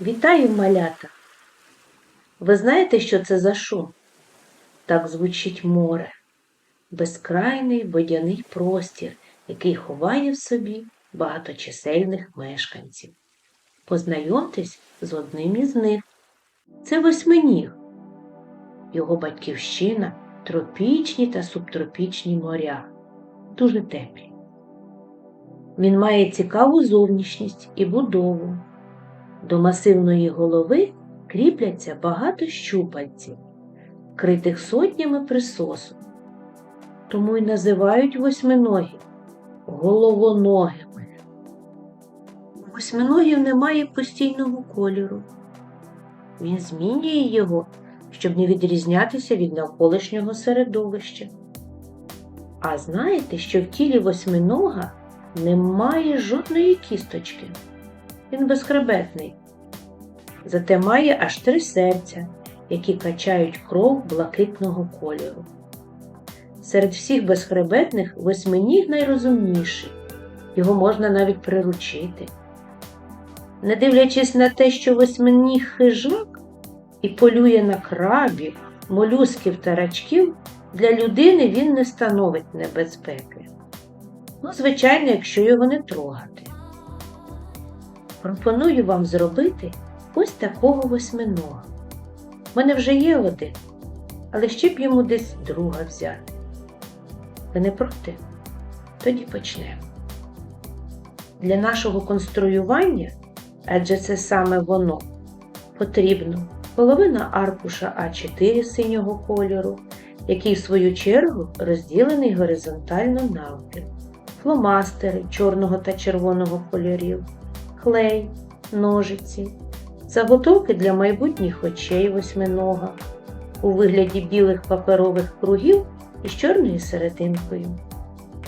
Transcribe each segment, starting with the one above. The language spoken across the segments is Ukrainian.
Вітаю, малята! Ви знаєте, що це за шум? Так звучить море, безкрайний водяний простір, який ховає в собі багаточисельних мешканців. Познайомтесь з одним із них. Це восьминіг. Його батьківщина тропічні та субтропічні моря, дуже теплі. Він має цікаву зовнішність і будову. До масивної голови кріпляться багато щупальців, критих сотнями присосок. Тому й називають восьминогі головоногими. Восьминогів немає постійного кольору. Він змінює його, щоб не відрізнятися від навколишнього середовища. А знаєте, що в тілі восьминога немає жодної кісточки. Він безхребетний. Зате має аж три серця, які качають кров блакитного кольору. Серед всіх безхребетних восьминіг найрозумніший. Його можна навіть приручити. Не дивлячись на те, що восьминіг хижак і полює на крабів, молюсків та рачків, для людини він не становить небезпеки. Ну, звичайно, якщо його не трогати. Пропоную вам зробити ось такого восьминога. У мене вже є один, але ще б йому десь друга взяти. Ви не проти? Тоді почнемо. Для нашого конструювання, адже це саме воно, потрібно половина аркуша А4 синього кольору, який в свою чергу розділений горизонтально навпіл, фломастери чорного та червоного кольорів, клей, ножиці, заготовки для майбутніх очей восьминога у вигляді білих паперових кругів із чорною серединкою,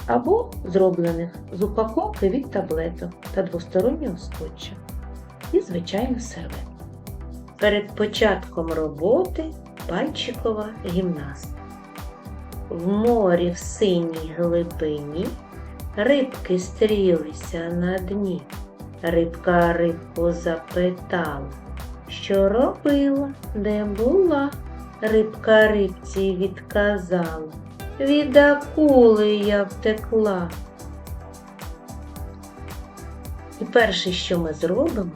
або зроблених з упаковки від таблеток та двостороннього скотча. І, звичайно, сервет. Перед початком роботи пальчикова гімнастика. В морі в синій глибині рибки стрілися на дні. Рибка рибку запитала, що робила, де була. Рибка рибці відказала, від акули я втекла. І перше, що ми зробимо,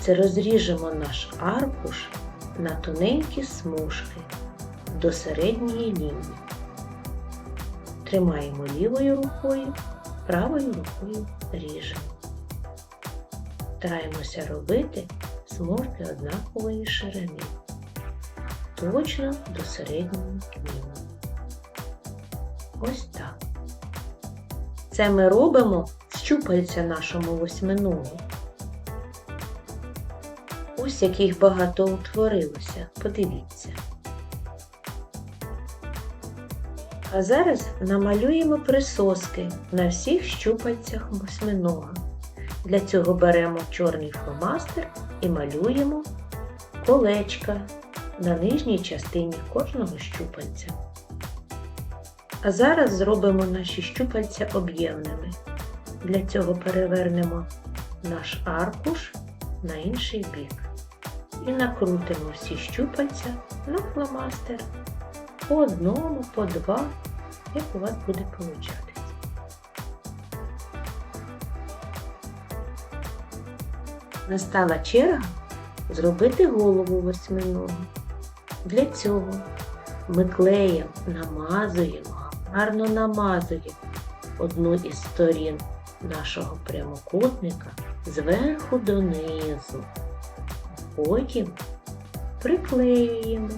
це розріжемо наш аркуш на тоненькі смужки до середньої лінії. Тримаємо лівою рукою, правою рукою ріжемо. Стараємося робити смужки однакової ширини, точно до середньої лінії. Ось так. Це ми робимо щупальця нашому восьминогу. Ось яких багато утворилося, подивіться. А зараз намалюємо присоски на всіх щупальцях восьминога. Для цього беремо чорний фломастер і малюємо колечка на нижній частині кожного щупальця. А зараз зробимо наші щупальця об'ємними. Для цього перевернемо наш аркуш на інший бік і накрутимо всі щупальця на фломастер по одному, по два, як у вас буде получатись. Настала черга зробити голову восьминогу. Для цього ми клеєм намазуємо, гарно намазуємо одну із сторін нашого прямокутника зверху донизу. Потім приклеюємо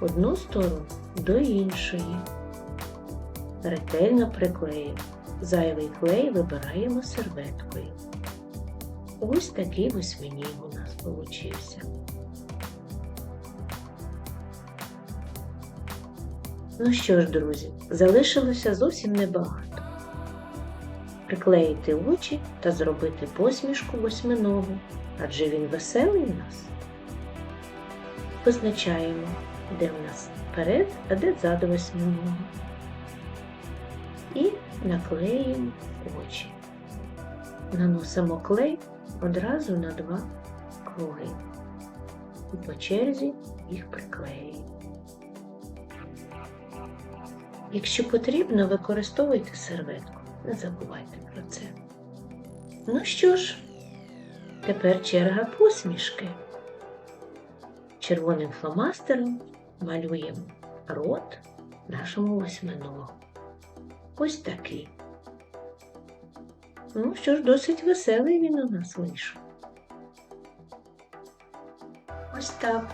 одну сторону до іншої. Ретельно приклеїмо. Зайвий клей вибираємо серветкою. Ось такий восьминіг у нас получився. Ну що ж, друзі, залишилося зовсім небагато. Приклеїти очі та зробити посмішку восьминогу, адже він веселий у нас. Позначаємо, де в нас вперед, а де ззаду восьминога. І наклеїмо очі. Наносимо клей одразу на два круги. І по черзі їх приклеюємо. Якщо потрібно, використовуйте серветку. Не забувайте про це. Ну що ж, тепер черга посмішки. Червоним фломастером малюємо рот нашому восьминогу. Ось такий. Ну що ж, досить веселий він у нас вийшов. Ось так.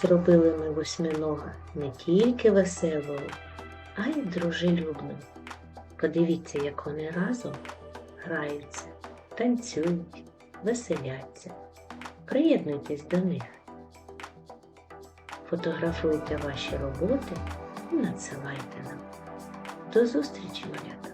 Зробили ми восьминога не тільки веселого, а й дружелюбним. Подивіться, як вони разом граються, танцюють, веселяться. Приєднуйтесь до них. Фотографуйте ваші роботи і надсилайте нам. До зустрічі, малята!